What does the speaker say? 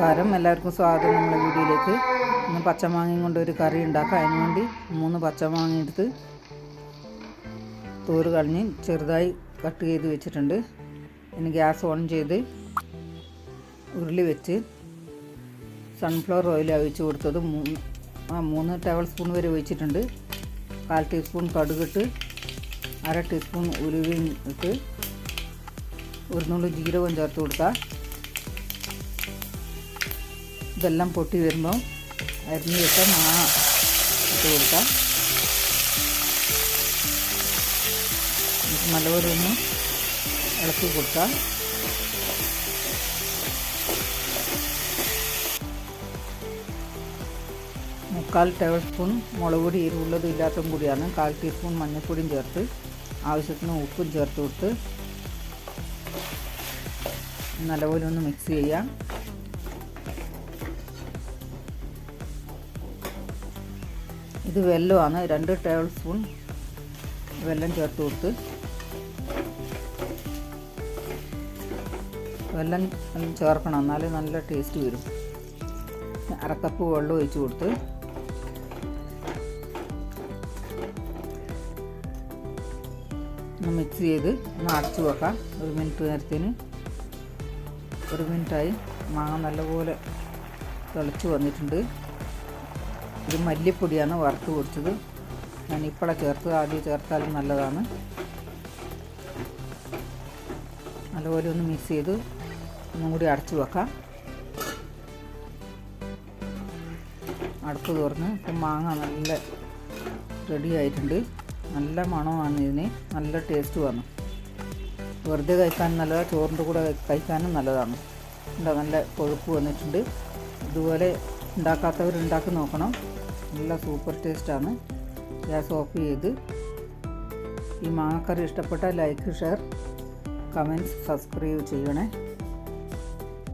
നമസ്കാരം. എല്ലാവർക്കും സ്വാഗതം. നമ്മുടെ വീഡിയോയിലേക്ക് ഇന്ന് പച്ചമാങ്ങയും കൊണ്ട് ഒരു കറി ഉണ്ടാക്കാം. അതിന് വേണ്ടി മൂന്ന് പച്ചമാങ്ങ എടുത്ത് തോറ് കളഞ്ഞ് ചെറുതായി കട്ട് ചെയ്ത് വെച്ചിട്ടുണ്ട്. ഇനി ഗ്യാസ് ഓൺ ചെയ്ത് ഉരുളി വെച്ച് സൺഫ്ലവർ ഓയിൽ ഒഴിച്ച് കൊടുത്തത് മൂന്ന് ടേബിൾ സ്പൂൺ വരെ ഒഴിച്ചിട്ടുണ്ട്. കാൽ ടീസ്പൂൺ കടുകിട്ട് അര ടീസ്പൂൺ ഉലുവയും ഇട്ട് ഒരു ജീരകം ചേർത്ത് കൊടുക്കുക ഇതെല്ലാം പൊട്ടി വരുമ്പോൾ അരിഞ്ഞ് വെച്ച മാ ഇട്ട് കൊടുക്കാം. നല്ലപോലെ ഒന്ന് ഇളക്കി കൊടുക്കാം. മുക്കാൽ ടേബിൾ സ്പൂൺ മുളക് പൊടി എരിവുള്ളതും ഇല്ലാത്തതും കൂടിയാണ്. കാൽ ടീസ്പൂൺ മഞ്ഞൾപ്പൊടിയും ചേർത്ത് ആവശ്യത്തിന് ഉപ്പും ചേർത്ത് കൊടുത്ത് നല്ലപോലെ ഒന്ന് മിക്സ് ചെയ്യാം. ഇത് വെല്ലമാണ് രണ്ട് ടേബിൾ സ്പൂൺ വെല്ലം ചേർത്ത് കൊടുത്ത്. വെല്ലം ചേർക്കണം. എന്നാലേ നല്ല ടേസ്റ്റ് വരും. അരക്കപ്പ് വെള്ളം ഒഴിച്ച് കൊടുത്ത്. മിക്സ് ചെയ്ത് ഒന്ന് അടച്ചു വെക്കാം. ഒരു മിനിറ്റ് നേരത്തിന്. ഒരു മിനിറ്റായി മാങ്ങ നല്ലപോലെ തിളച്ച് വന്നിട്ടുണ്ട്. ഇത് മല്ലിപ്പൊടിയാണ് വറുത്ത് പൊടിച്ചത്. ഞാൻ ഇപ്പോഴാണ് ചേർത്ത് ആദ്യം ചേർത്താലും നല്ലതാണ്. നല്ലപോലെ ഒന്ന് മിക്സ് ചെയ്ത് ഒന്നും കൂടി അടച്ചു വെക്കാം. അടുപ്പ് തുറന്ന് ഇപ്പം മാങ്ങ നല്ല റെഡി ആയിട്ടുണ്ട്. നല്ല മണമാണ് ഇതിന്. നല്ല ടേസ്റ്റ് വന്നു. വെറുതെ കഴിക്കാൻ നല്ലതാണ് ചോറിന്റെ കൂടെ കഴിക്കാനും നല്ലതാണ്. എന്താ നല്ല കൊഴുപ്പ് വന്നിട്ടുണ്ട്. ഇതുപോലെ ഉണ്ടാക്കാത്തവർ ഉണ്ടാക്കി നോക്കണം. നല്ല സൂപ്പർ ടേസ്റ്റാണ്. ഗ്യാസ് ഓഫ് ചെയ്ത് ഈ മാങ്ങക്കറി ഇഷ്ടപ്പെട്ട ലൈക്ക് ഷെയർ കമൻസ് സബ്സ്ക്രൈബ് ചെയ്യണേ.